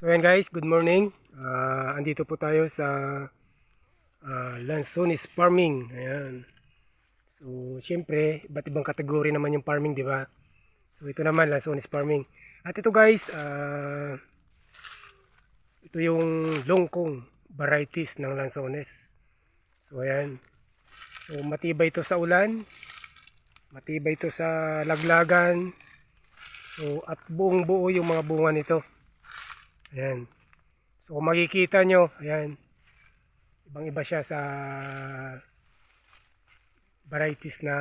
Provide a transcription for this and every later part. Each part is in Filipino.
So ayan guys, good morning. Ah, andito po tayo sa uh, Lanzones Farming. Ayan. So, syempre, iba't ibang kategory naman yung farming, di ba? So, ito naman, Lanzones Farming. At ito guys, ah, ito yung longkong varieties ng Lanzones. So, ayan. So, matibay ito sa ulan. Matibay ito sa laglagan. So, at buong buo yung mga bunga nito. Ayan. So kung makikita nyo, ayan. Ibang iba siya sa varieties na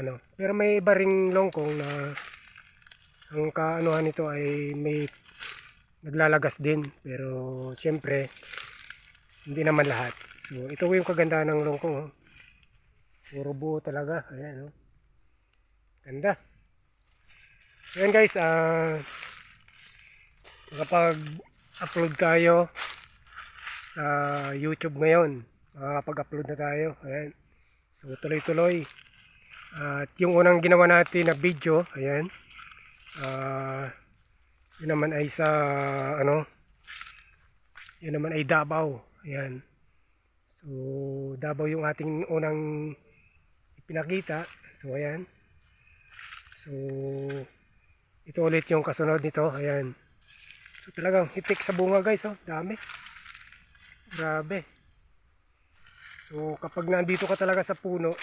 ano. Pero may iba ring longkong na ang kaanuhan nito ay may naglalagas din. Pero syempre, hindi naman lahat. So ito yung kagandahan ng longkong. Oh. Puro buo talaga. Ayan. Oh. Ganda. Ayan guys, ah nakapag-upload tayo sa YouTube ngayon. Makakapag-upload na tayo. Ayan. So tuloy-tuloy. At yung unang ginawa natin na video, ayan. Ah, yun naman ay sa ano, yun naman ay Davao. Ayan. So Davao yung ating unang ipinakita. So ayan. So ito ulit yung kasunod nito. Ayan. So talagang hitik sa bunga guys, oh, dami. Grabe. So kapag nandito ka talaga sa puno,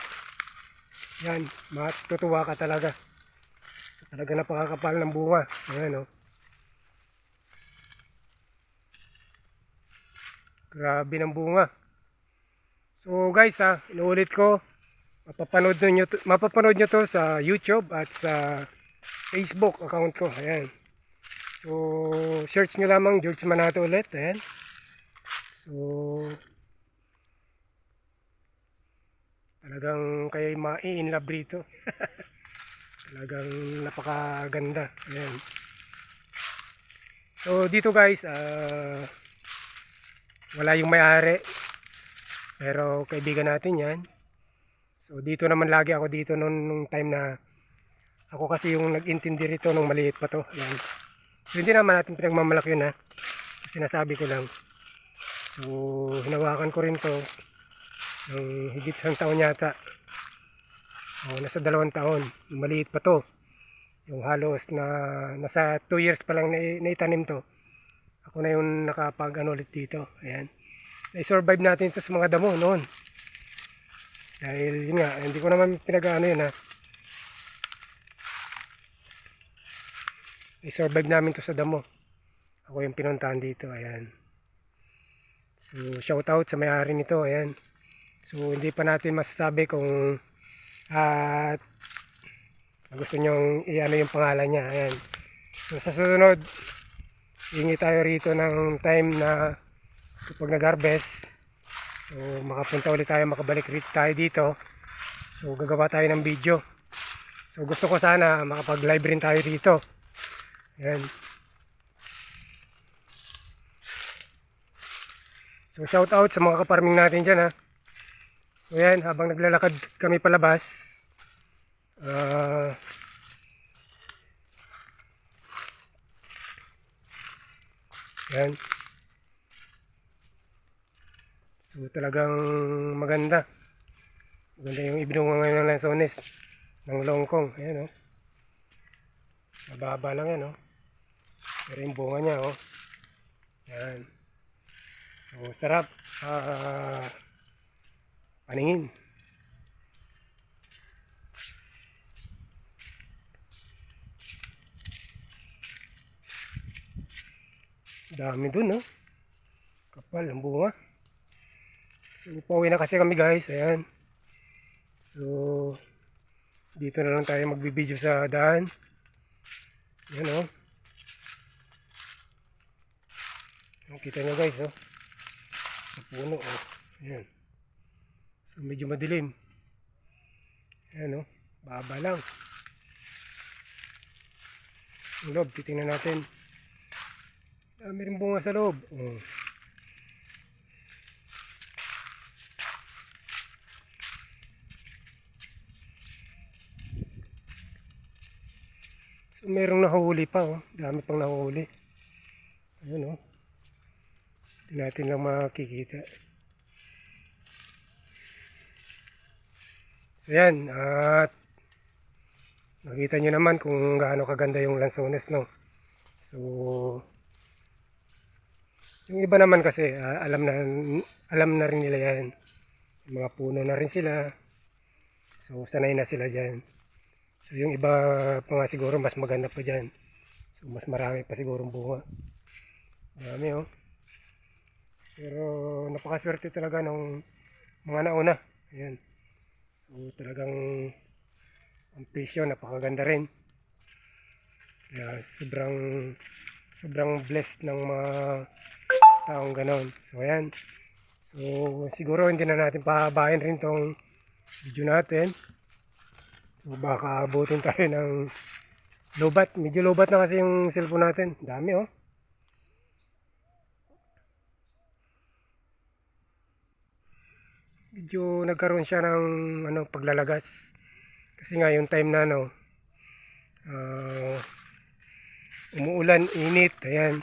yan, matutuwa ka talaga. So, talaga napakakapal ng bunga. Ayan, oh. Grabe ng bunga. So guys, ha, inuulit ko, mapapanood nyo, to, mapapanood nyo to sa YouTube at sa Facebook account ko. Ayan. So, search nyo lamang George Manato ulit. Ayan. So, talagang kayo mai-inlove rito. talagang napakaganda. Ayan. So, dito guys, ah, wala yung may-ari. Pero kaibigan natin yan. So, dito naman lagi ako dito nung, nung time na ako kasi yung nag-intindi rito nung maliit pa to. Ayan. Hindi naman natin pinagmamalaki yun ha. Sinasabi ko lang. So, hinawakan ko rin to ng higit isang taon yata. O, nasa dalawang taon. Maliit pa to. Yung halos na nasa 2 years pa lang na, naitanim to. Ako na yung nakapag ano ulit dito. Ayan. Na-survive natin ito sa mga damo noon. Dahil yun nga, hindi ko naman pinag-ano yun ha. I-survive namin to sa damo. Ako yung pinuntahan dito, ayan. So, shout out sa may-ari nito, ayan. So, hindi pa natin masasabi kung at gusto nyong i-ano yung pangalan niya, ayan. So, sa susunod, hingi tayo rito ng time na kapag nag-harvest, so, makapunta ulit tayo, makabalik rito tayo dito. So, gagawa tayo ng video. So, gusto ko sana makapag-live rin tayo dito. Yan. So shout out sa mga kaparming natin dyan ha. So yan, habang naglalakad kami palabas. ah yan. So talagang maganda. Maganda yung ibinunga ngayon ng lansones ng longkong. Ayan o. Oh. Mababa lang yan o. Oh. Pero yung bunga niya, oh. Yan. So, sarap sa paningin. Dami dun, oh. Kapal ang bunga. So, pauwi na kasi kami guys. Ayan. So, dito na lang tayo magbibideo sa daan. Yan, oh. Kita nyo guys, oh. Sa puno, oh. Ayan. So, medyo madilim. Ayan, oh. Baba lang. Yung loob, titingnan natin. Dami rin bunga sa loob. Oh. So, merong nahuli pa, oh. Dami pang nahuli. Ayan, oh. Natin lang makikita. So yan, at nakita nyo naman kung gaano kaganda yung lansones, no? So, yung iba naman kasi, ah, alam na alam na rin nila yan. Mga puno na rin sila. So, sanay na sila dyan. So, yung iba pa nga siguro mas maganda pa dyan. So, mas marami pa siguro bunga. Marami, oh. Pero, napakaswerte talaga ng mga nauna. Ayan. So, talagang ang presyo, napakaganda rin. Kaya, sobrang sobrang blessed ng mga taong ganon. So, ayan. So, siguro hindi na natin pahabain rin tong video natin. So, baka abutin tayo ng lobat. Medyo lobat na kasi yung cellphone natin. Dami, oh. Medyo nagkaroon siya ng ano, paglalagas. Kasi nga yung time na ano, ah, umuulan, init, ayan.